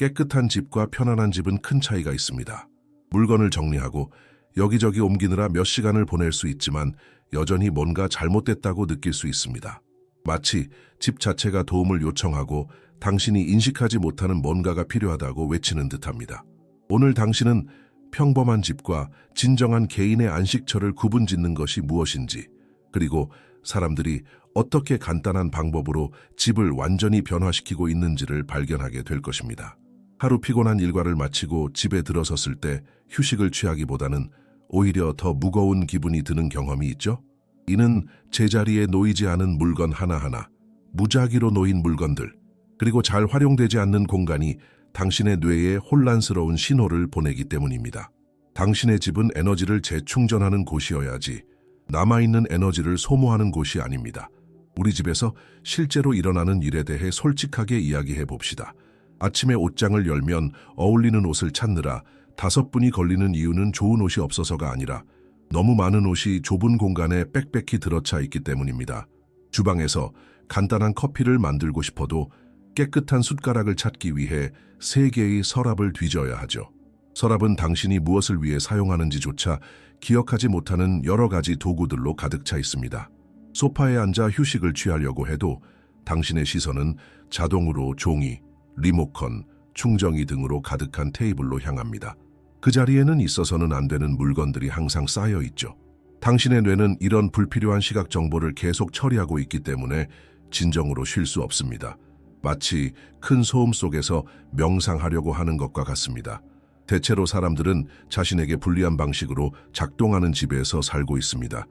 깨끗한 집과 편안한 집은 큰 차이가 있습니다. 물건을 정리하고 여기저기 옮기느라 몇 시간을 보낼 수 있지만 여전히 뭔가 잘못됐다고 느낄 수 있습니다. 마치 집 자체가 도움을 요청하고 당신이 인식하지 못하는 뭔가가 필요하다고 외치는 듯합니다. 오늘 당신은 평범한 집과 진정한 개인의 안식처를 구분짓는 것이 무엇인지, 그리고 사람들이 어떻게 간단한 방법으로 집을 완전히 변화시키고 있는지를 발견하게 될 것입니다. 하루 피곤한 일과를 마치고 집에 들어섰을 때 휴식을 취하기보다는 오히려 더 무거운 기분이 드는 경험이 있죠? 이는 제자리에 놓이지 않은 물건 하나하나, 무작위로 놓인 물건들, 그리고 잘 활용되지 않는 공간이 당신의 뇌에 혼란스러운 신호를 보내기 때문입니다. 당신의 집은 에너지를 재충전하는 곳이어야지 남아있는 에너지를 소모하는 곳이 아닙니다. 우리 집에서 실제로 일어나는 일에 대해 솔직하게 이야기해 봅시다. 아침에 옷장을 열면 어울리는 옷을 찾느라 다섯 분이 걸리는 이유는 좋은 옷이 없어서가 아니라 너무 많은 옷이 좁은 공간에 빽빽히 들어차 있기 때문입니다. 주방에서 간단한 커피를 만들고 싶어도 깨끗한 숟가락을 찾기 위해 세 개의 서랍을 뒤져야 하죠. 서랍은 당신이 무엇을 위해 사용하는지조차 기억하지 못하는 여러 가지 도구들로 가득 차 있습니다. 소파에 앉아 휴식을 취하려고 해도 당신의 시선은 자동으로 종이, 리모컨, 충전기 등으로 가득한 테이블로 향합니다. 그 자리에는 있어서는 안 되는 물건들이 항상 쌓여 있죠. 당신의 뇌는 이런 불필요한 시각 정보를 계속 처리하고 있기 때문에 진정으로 쉴 수 없습니다. 마치 큰 소음 속에서 명상하려고 하는 것과 같습니다. 대체로 사람들은 자신에게 불리한 방식으로 작동하는 집에서 살고 있습니다.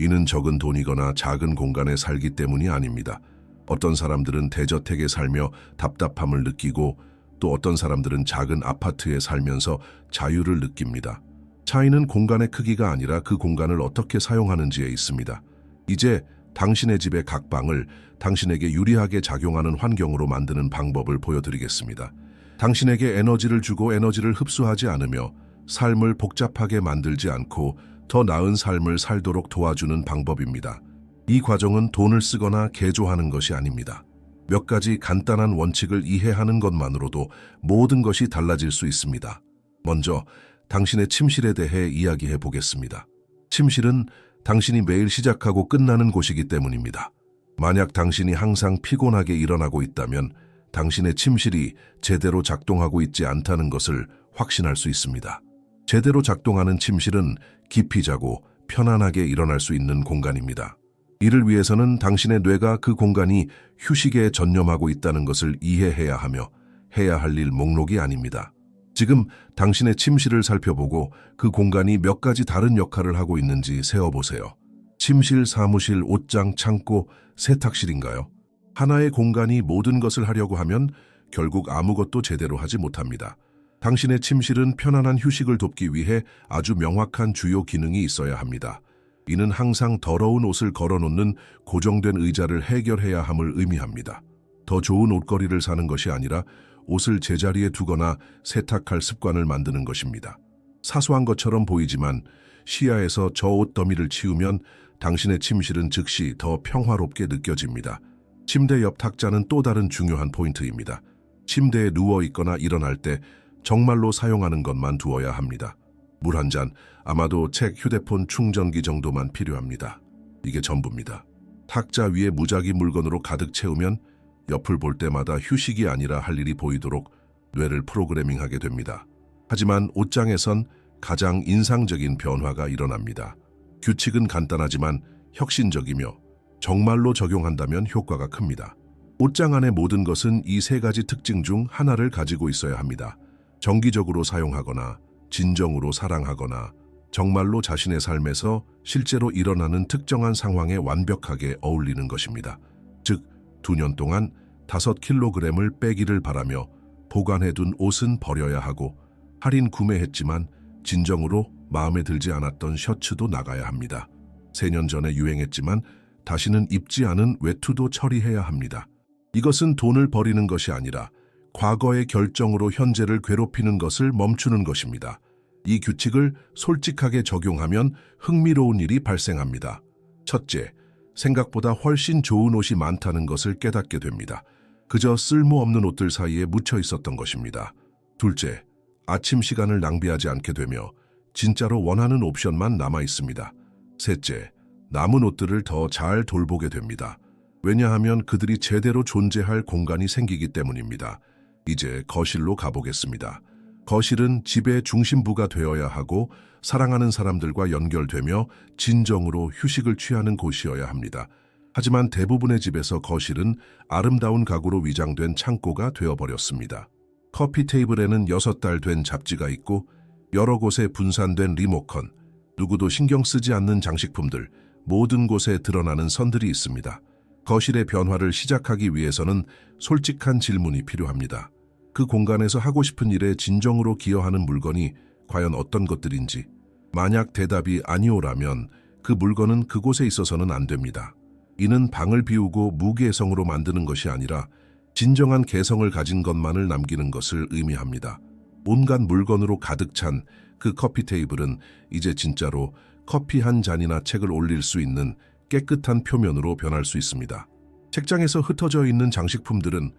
이는 적은 돈이거나 작은 공간에 살기 때문이 아닙니다. 어떤 사람들은 대저택에 살며 답답함을 느끼고 또 어떤 사람들은 작은 아파트에 살면서 자유를 느낍니다. 차이는 공간의 크기가 아니라 그 공간을 어떻게 사용하는지에 있습니다. 이제 당신의 집의 각 방을 당신에게 유리하게 작용하는 환경으로 만드는 방법을 보여드리겠습니다. 당신에게 에너지를 주고 에너지를 흡수하지 않으며 삶을 복잡하게 만들지 않고 더 나은 삶을 살도록 도와주는 방법입니다. 이 과정은 돈을 쓰거나 개조하는 것이 아닙니다. 몇 가지 간단한 원칙을 이해하는 것만으로도 모든 것이 달라질 수 있습니다. 먼저 당신의 침실에 대해 이야기해 보겠습니다. 침실은 당신이 매일 시작하고 끝나는 곳이기 때문입니다. 만약 당신이 항상 피곤하게 일어나고 있다면 당신의 침실이 제대로 작동하고 있지 않다는 것을 확신할 수 있습니다. 제대로 작동하는 침실은 깊이 자고 편안하게 일어날 수 있는 공간입니다. 이를 위해서는 당신의 뇌가 그 공간이 휴식에 전념하고 있다는 것을 이해해야 하며 해야 할 일 목록이 아닙니다. 지금 당신의 침실을 살펴보고 그 공간이 몇 가지 다른 역할을 하고 있는지 세어보세요. 침실, 사무실, 옷장, 창고, 세탁실인가요? 하나의 공간이 모든 것을 하려고 하면 결국 아무것도 제대로 하지 못합니다. 당신의 침실은 편안한 휴식을 돕기 위해 아주 명확한 주요 기능이 있어야 합니다. 이는 항상 더러운 옷을 걸어놓는 고정된 의자를 해결해야 함을 의미합니다. 더 좋은 옷걸이를 사는 것이 아니라 옷을 제자리에 두거나 세탁할 습관을 만드는 것입니다. 사소한 것처럼 보이지만 시야에서 저 옷 더미를 치우면 당신의 침실은 즉시 더 평화롭게 느껴집니다. 침대 옆 탁자는 또 다른 중요한 포인트입니다. 침대에 누워 있거나 일어날 때 정말로 사용하는 것만 두어야 합니다. 물 한 잔, 아마도 책, 휴대폰 충전기 정도만 필요합니다. 이게 전부입니다. 탁자 위에 무작위 물건으로 가득 채우면 옆을 볼 때마다 휴식이 아니라 할 일이 보이도록 뇌를 프로그래밍하게 됩니다. 하지만 옷장에선 가장 인상적인 변화가 일어납니다. 규칙은 간단하지만 혁신적이며 정말로 적용한다면 효과가 큽니다. 옷장 안의 모든 것은 이 세 가지 특징 중 하나를 가지고 있어야 합니다. 정기적으로 사용하거나 진정으로 사랑하거나 정말로 자신의 삶에서 실제로 일어나는 특정한 상황에 완벽하게 어울리는 것입니다. 즉, 두 년 동안 다섯 킬로그램을 빼기를 바라며 보관해둔 옷은 버려야 하고 할인 구매했지만 진정으로 마음에 들지 않았던 셔츠도 나가야 합니다. 세년 전에 유행했지만 다시는 입지 않은 외투도 처리해야 합니다. 이것은 돈을 버리는 것이 아니라 과거의 결정으로 현재를 괴롭히는 것을 멈추는 것입니다. 이 규칙을 솔직하게 적용하면 흥미로운 일이 발생합니다. 첫째, 생각보다 훨씬 좋은 옷이 많다는 것을 깨닫게 됩니다. 그저 쓸모없는 옷들 사이에 묻혀 있었던 것입니다. 둘째, 아침 시간을 낭비하지 않게 되며 진짜로 원하는 옵션만 남아 있습니다. 셋째, 남은 옷들을 더 잘 돌보게 됩니다. 왜냐하면 그들이 제대로 존재할 공간이 생기기 때문입니다. 이제 거실로 가보겠습니다. 거실은 집의 중심부가 되어야 하고 사랑하는 사람들과 연결되며 진정으로 휴식을 취하는 곳이어야 합니다. 하지만 대부분의 집에서 거실은 아름다운 가구로 위장된 창고가 되어버렸습니다. 커피 테이블에는 여섯 달된 잡지가 있고 여러 곳에 분산된 리모컨, 누구도 신경 쓰지 않는 장식품들, 모든 곳에 드러나는 선들이 있습니다. 거실의 변화를 시작하기 위해서는 솔직한 질문이 필요합니다. 그 공간에서 하고 싶은 일에 진정으로 기여하는 물건이 과연 어떤 것들인지, 만약 대답이 아니오라면 그 물건은 그곳에 있어서는 안 됩니다. 이는 방을 비우고 무개성으로 만드는 것이 아니라 진정한 개성을 가진 것만을 남기는 것을 의미합니다. 온갖 물건으로 가득 찬 그 커피 테이블은 이제 진짜로 커피 한 잔이나 책을 올릴 수 있는 깨끗한 표면으로 변할 수 있습니다. 책장에서 흩어져 있는 장식품들은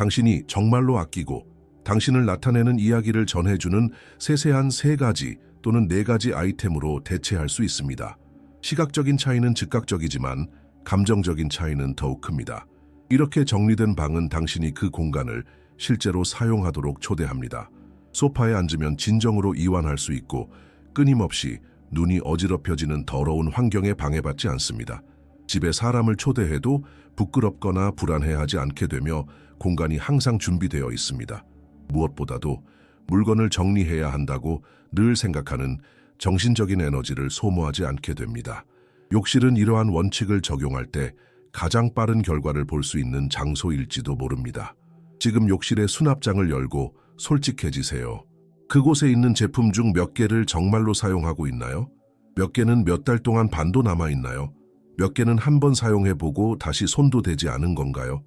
당신이 정말로 아끼고 당신을 나타내는 이야기를 전해주는 세세한 세 가지 또는 네 가지 아이템으로 대체할 수 있습니다. 시각적인 차이는 즉각적이지만 감정적인 차이는 더욱 큽니다. 이렇게 정리된 방은 당신이 그 공간을 실제로 사용하도록 초대합니다. 소파에 앉으면 진정으로 이완할 수 있고 끊임없이 눈이 어지럽혀지는 더러운 환경에 방해받지 않습니다. 집에 사람을 초대해도 부끄럽거나 불안해하지 않게 되며 공간이 항상 준비되어 있습니다. 무엇보다도 물건을 정리해야 한다고 늘 생각하는 정신적인 에너지를 소모하지 않게 됩니다. 욕실은 이러한 원칙을 적용할 때 가장 빠른 결과를 볼 수 있는 장소일지도 모릅니다. 지금 욕실의 수납장을 열고 솔직해지세요. 그곳에 있는 제품 중 몇 개를 정말로 사용하고 있나요? 몇 개는 몇 달 동안 반도 남아 있나요? 몇 개는 한 번 사용해보고 다시 손도 대지 않은 건가요?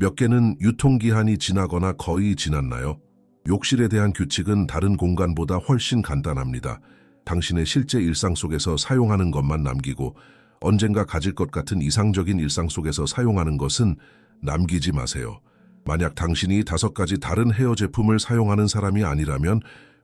몇 개는 유통기한이 지나거나 거의 지났나요? 욕실에 대한 규칙은 다른 공간보다 훨씬 간단합니다. 당신의 실제 일상 속에서 사용하는 것만 남기고 언젠가 가질 것 같은 이상적인 일상 속에서 사용하는 것은 남기지 마세요. 만약 당신이 다섯 가지 다른 헤어 제품을 사용하는 사람이 아니라면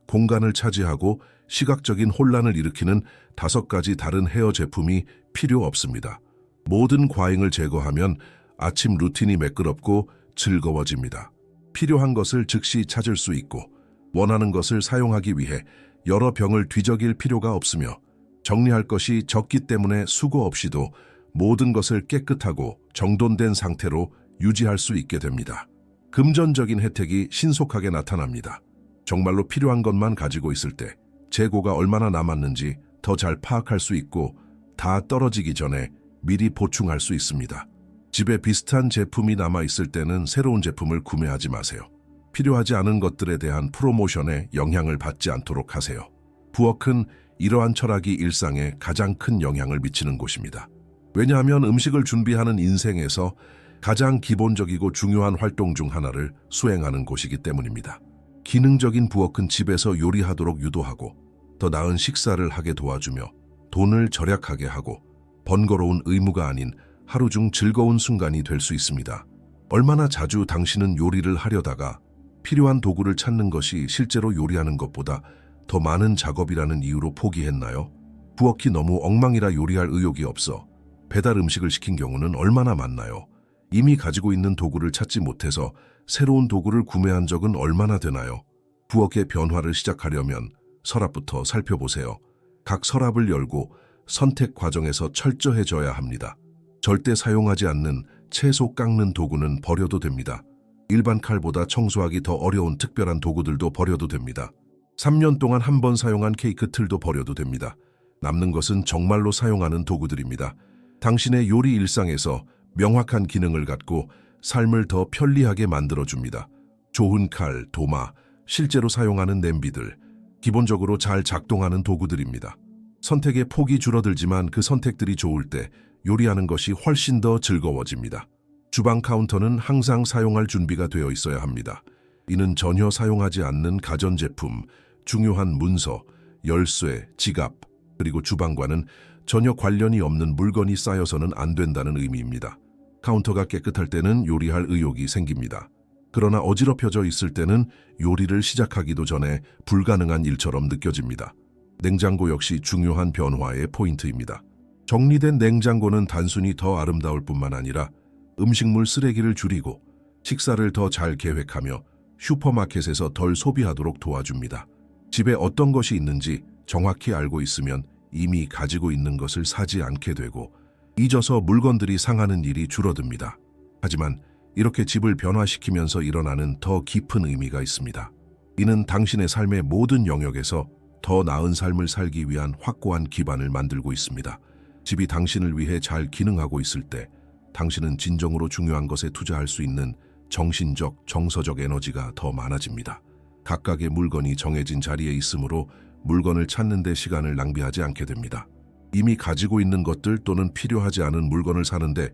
공간을 차지하고 시각적인 혼란을 일으키는 다섯 가지 다른 헤어 제품이 필요 없습니다. 모든 과잉을 제거하면 아침 루틴이 매끄럽고 즐거워집니다. 필요한 것을 즉시 찾을 수 있고 원하는 것을 사용하기 위해 여러 병을 뒤적일 필요가 없으며 정리할 것이 적기 때문에 수고 없이도 모든 것을 깨끗하고 정돈된 상태로 유지할 수 있게 됩니다. 금전적인 혜택이 신속하게 나타납니다. 정말로 필요한 것만 가지고 있을 때 재고가 얼마나 남았는지 더 잘 파악할 수 있고 다 떨어지기 전에 미리 보충할 수 있습니다. 집에 비슷한 제품이 남아 있을 때는 새로운 제품을 구매하지 마세요. 필요하지 않은 것들에 대한 프로모션에 영향을 받지 않도록 하세요. 부엌은 이러한 철학이 일상에 가장 큰 영향을 미치는 곳입니다. 왜냐하면 음식을 준비하는 인생에서 가장 기본적이고 중요한 활동 중 하나를 수행하는 곳이기 때문입니다. 기능적인 부엌은 집에서 요리하도록 유도하고 더 나은 식사를 하게 도와주며 돈을 절약하게 하고 번거로운 의무가 아닌 하루 중 즐거운 순간이 될 수 있습니다. 얼마나 자주 당신은 요리를 하려다가 필요한 도구를 찾는 것이 실제로 요리하는 것보다 더 많은 작업이라는 이유로 포기했나요? 부엌이 너무 엉망이라 요리할 의욕이 없어 배달 음식을 시킨 경우는 얼마나 많나요? 이미 가지고 있는 도구를 찾지 못해서 새로운 도구를 구매한 적은 얼마나 되나요? 부엌의 변화를 시작하려면 서랍부터 살펴보세요. 각 서랍을 열고 선택 과정에서 철저해져야 합니다. 절대 사용하지 않는 채소 깎는 도구는 버려도 됩니다. 일반 칼보다 청소하기 더 어려운 특별한 도구들도 버려도 됩니다. 3년 동안 한 번 사용한 케이크 틀도 버려도 됩니다. 남는 것은 정말로 사용하는 도구들입니다. 당신의 요리 일상에서 명확한 기능을 갖고 삶을 더 편리하게 만들어줍니다. 좋은 칼, 도마, 실제로 사용하는 냄비들, 기본적으로 잘 작동하는 도구들입니다. 선택의 폭이 줄어들지만 그 선택들이 좋을 때 요리하는 것이 훨씬 더 즐거워집니다. 주방 카운터는 항상 사용할 준비가 되어 있어야 합니다. 이는 전혀 사용하지 않는 가전제품, 중요한 문서, 열쇠, 지갑, 그리고 주방과는 전혀 관련이 없는 물건이 쌓여서는 안 된다는 의미입니다. 카운터가 깨끗할 때는 요리할 의욕이 생깁니다. 그러나 어지럽혀져 있을 때는 요리를 시작하기도 전에 불가능한 일처럼 느껴집니다. 냉장고 역시 중요한 변화의 포인트입니다. 정리된 냉장고는 단순히 더 아름다울 뿐만 아니라 음식물 쓰레기를 줄이고 식사를 더 잘 계획하며 슈퍼마켓에서 덜 소비하도록 도와줍니다. 집에 어떤 것이 있는지 정확히 알고 있으면 이미 가지고 있는 것을 사지 않게 되고 잊어서 물건들이 상하는 일이 줄어듭니다. 하지만 이렇게 집을 변화시키면서 일어나는 더 깊은 의미가 있습니다. 이는 당신의 삶의 모든 영역에서 더 나은 삶을 살기 위한 확고한 기반을 만들고 있습니다. 집이 당신을 위해 잘 기능하고 있을 때 당신은 진정으로 중요한 것에 투자할 수 있는 정신적, 정서적 에너지가 더 많아집니다. 각각의 물건이 정해진 자리에 있으므로 물건을 찾는 데 시간을 낭비하지 않게 됩니다. 이미 가지고 있는 것들 또는 필요하지 않은 물건을 사는데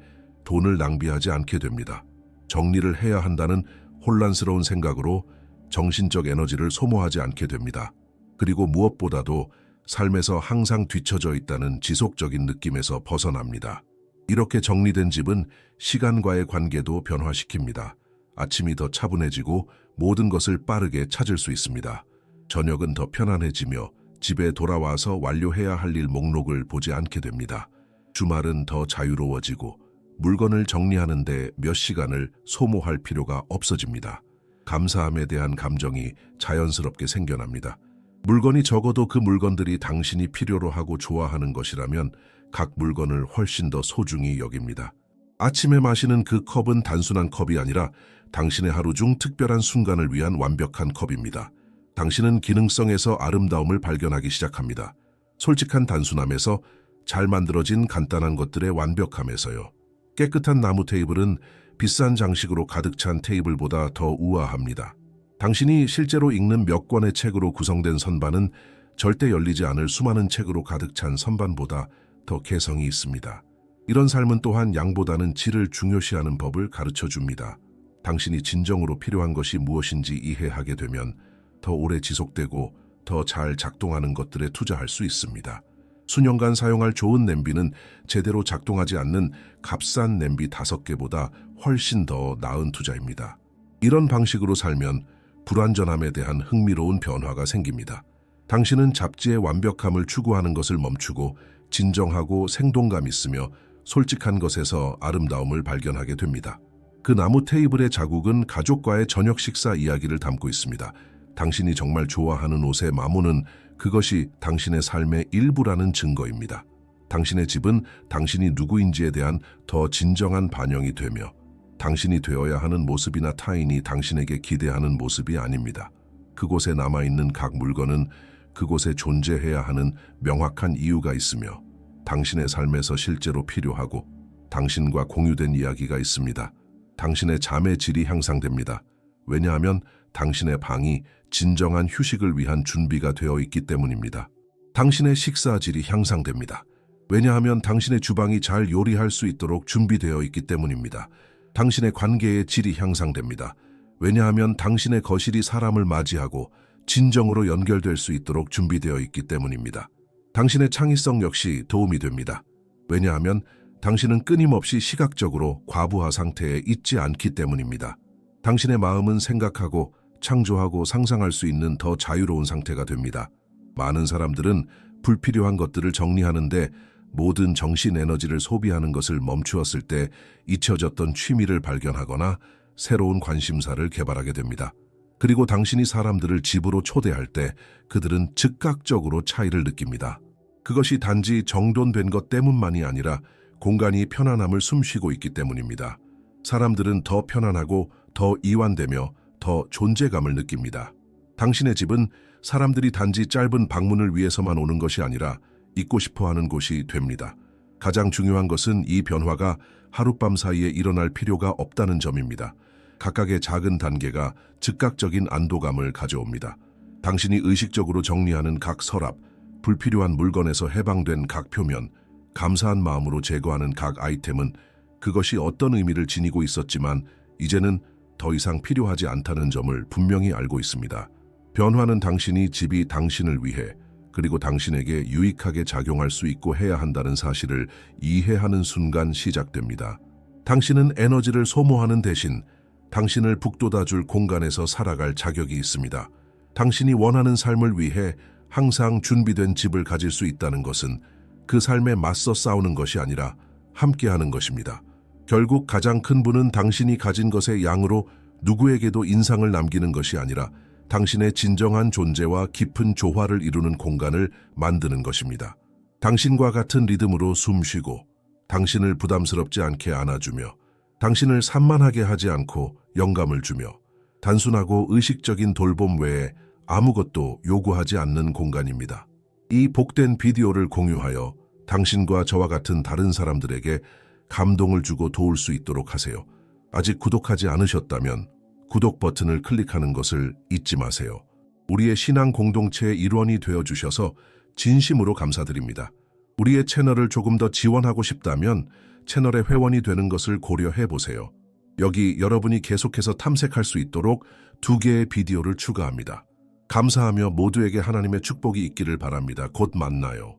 돈을 낭비하지 않게 됩니다. 정리를 해야 한다는 혼란스러운 생각으로 정신적 에너지를 소모하지 않게 됩니다. 그리고 무엇보다도 삶에서 항상 뒤처져 있다는 지속적인 느낌에서 벗어납니다. 이렇게 정리된 집은 시간과의 관계도 변화시킵니다. 아침이 더 차분해지고 모든 것을 빠르게 찾을 수 있습니다. 저녁은 더 편안해지며 집에 돌아와서 완료해야 할 일 목록을 보지 않게 됩니다. 주말은 더 자유로워지고 물건을 정리하는 데 몇 시간을 소모할 필요가 없어집니다. 감사함에 대한 감정이 자연스럽게 생겨납니다. 물건이 적어도 그 물건들이 당신이 필요로 하고 좋아하는 것이라면 각 물건을 훨씬 더 소중히 여깁니다. 아침에 마시는 그 컵은 단순한 컵이 아니라 당신의 하루 중 특별한 순간을 위한 완벽한 컵입니다. 당신은 기능성에서 아름다움을 발견하기 시작합니다. 솔직한 단순함에서 잘 만들어진 간단한 것들의 완벽함에서요. 깨끗한 나무 테이블은 비싼 장식으로 가득 찬 테이블보다 더 우아합니다. 당신이 실제로 읽는 몇 권의 책으로 구성된 선반은 절대 열리지 않을 수많은 책으로 가득 찬 선반보다 더 개성이 있습니다. 이런 삶은 또한 양보다는 질을 중요시하는 법을 가르쳐 줍니다. 당신이 진정으로 필요한 것이 무엇인지 이해하게 되면 더 오래 지속되고 더 잘 작동하는 것들에 투자할 수 있습니다. 수년간 사용할 좋은 냄비는 제대로 작동하지 않는 값싼 냄비 다섯 개보다 훨씬 더 나은 투자입니다. 이런 방식으로 살면 불완전함에 대한 흥미로운 변화가 생깁니다. 당신은 잡지의 완벽함을 추구하는 것을 멈추고 진정하고 생동감 있으며 솔직한 것에서 아름다움을 발견하게 됩니다. 그 나무 테이블의 자국은 가족과의 저녁 식사 이야기를 담고 있습니다. 당신이 정말 좋아하는 옷의 마모는 그것이 당신의 삶의 일부라는 증거입니다. 당신의 집은 당신이 누구인지에 대한 더 진정한 반영이 되며 당신이 되어야 하는 모습이나 타인이 당신에게 기대하는 모습이 아닙니다. 그곳에 남아있는 각 물건은 그곳에 존재해야 하는 명확한 이유가 있으며 당신의 삶에서 실제로 필요하고 당신과 공유된 이야기가 있습니다. 당신의 잠의 질이 향상됩니다. 왜냐하면 당신의 방이 진정한 휴식을 위한 준비가 되어 있기 때문입니다. 당신의 식사 질이 향상됩니다. 왜냐하면 당신의 주방이 잘 요리할 수 있도록 준비되어 있기 때문입니다. 당신의 관계의 질이 향상됩니다. 왜냐하면 당신의 거실이 사람을 맞이하고 진정으로 연결될 수 있도록 준비되어 있기 때문입니다. 당신의 창의성 역시 도움이 됩니다. 왜냐하면 당신은 끊임없이 시각적으로 과부하 상태에 있지 않기 때문입니다. 당신의 마음은 생각하고 창조하고 상상할 수 있는 더 자유로운 상태가 됩니다. 많은 사람들은 불필요한 것들을 정리하는데 모든 정신 에너지를 소비하는 것을 멈추었을 때 잊혀졌던 취미를 발견하거나 새로운 관심사를 개발하게 됩니다. 그리고 당신이 사람들을 집으로 초대할 때 그들은 즉각적으로 차이를 느낍니다. 그것이 단지 정돈된 것 때문만이 아니라 공간이 편안함을 숨쉬고 있기 때문입니다. 사람들은 더 편안하고 더 이완되며 더 존재감을 느낍니다. 당신의 집은 사람들이 단지 짧은 방문을 위해서만 오는 것이 아니라 있고 싶어 하는 곳이 됩니다. 가장 중요한 것은 이 변화가 하룻밤 사이에 일어날 필요가 없다는 점입니다. 각각의 작은 단계가 즉각적인 안도감을 가져옵니다. 당신이 의식적으로 정리하는 각 서랍, 불필요한 물건에서 해방된 각 표면, 감사한 마음으로 제거하는 각 아이템은 그것이 어떤 의미를 지니고 있었지만 이제는 더 이상 필요하지 않다는 점을 분명히 알고 있습니다. 변화는 당신이 집이 당신을 위해 그리고 당신에게 유익하게 작용할 수 있고 해야 한다는 사실을 이해하는 순간 시작됩니다. 당신은 에너지를 소모하는 대신 당신을 북돋아 줄 공간에서 살아갈 자격이 있습니다. 당신이 원하는 삶을 위해 항상 준비된 집을 가질 수 있다는 것은 그 삶에 맞서 싸우는 것이 아니라 함께하는 것입니다. 결국 가장 큰 분은 당신이 가진 것의 양으로 누구에게도 인상을 남기는 것이 아니라 당신의 진정한 존재와 깊은 조화를 이루는 공간을 만드는 것입니다. 당신과 같은 리듬으로 숨 쉬고 당신을 부담스럽지 않게 안아주며 당신을 산만하게 하지 않고 영감을 주며 단순하고 의식적인 돌봄 외에 아무것도 요구하지 않는 공간입니다. 이 복된 비디오를 공유하여 당신과 저와 같은 다른 사람들에게 감동을 주고 도울 수 있도록 하세요. 아직 구독하지 않으셨다면 구독 버튼을 클릭하는 것을 잊지 마세요. 우리의 신앙 공동체의 일원이 되어 주셔서 진심으로 감사드립니다. 우리의 채널을 조금 더 지원하고 싶다면 채널의 회원이 되는 것을 고려해 보세요. 여기 여러분이 계속해서 탐색할 수 있도록 두 개의 비디오를 추가합니다. 감사하며 모두에게 하나님의 축복이 있기를 바랍니다. 곧 만나요.